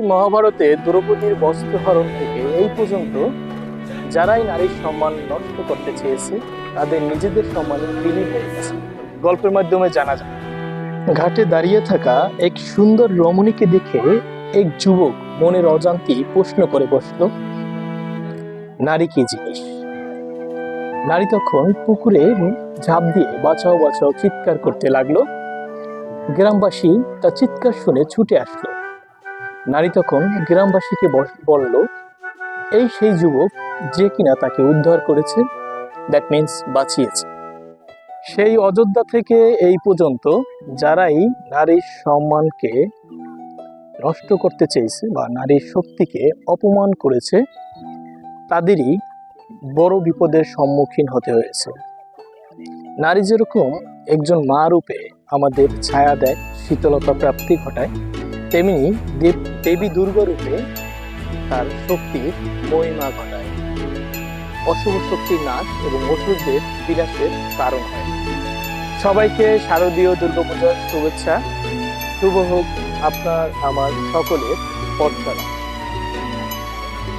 এই মহাভারতে দ্রৌপদীর বস্ত্রহরণ থেকে এই পর্যন্ত যারাই নারীর সম্মান নষ্ট করতে চেয়েছে, তাদের নিজেদের সম্মানে বিলীন হয়ে গেছে। গল্পের মাধ্যমে জানা যায়, ঘাটে দাঁড়িয়ে থাকা এক সুন্দর রমণীকে দেখে এক যুবক মনের অজান্তি প্রশ্ন করে বসল, নারী কি জিনিস? নারী তখন পুকুরে ঝাঁপ দিয়ে বাঁচাও বাঁচাও চিৎকার করতে লাগল। গ্রামবাসী তার চিৎকার শুনে ছুটে আসলো। নারী তখন গ্রামবাসীকে বস- বলল, এই সেই যুবক যে কিনা তাকে উদ্ধার করেছে দ্যাট মিন্স বাঁচিয়েছে। সেই অযোধ্যা থেকে এই পর্যন্ত যারাই নারীর সম্মানকে নষ্ট করতে চেয়েছে বা নারীর শক্তিকে অপমান করেছে, তাদেরই বড় বিপদের সম্মুখীন হতে হয়েছে। নারী যেরকম একজন মা রূপে আমাদের ছায়া দেয়, শীতলতা প্রাপ্তি ঘটায় তেমনি দেব, দেবী দুর্গরূপে তার শক্তির মহিমা ঘটায়। অশুভ শক্তির নাশ এবং অসুরদের বিনাশের কারণ হয়। সবাইকে শারদীয় দুর্গাপূজার শুভেচ্ছা। শুভ হোক আপনার, আমার সকলের পথ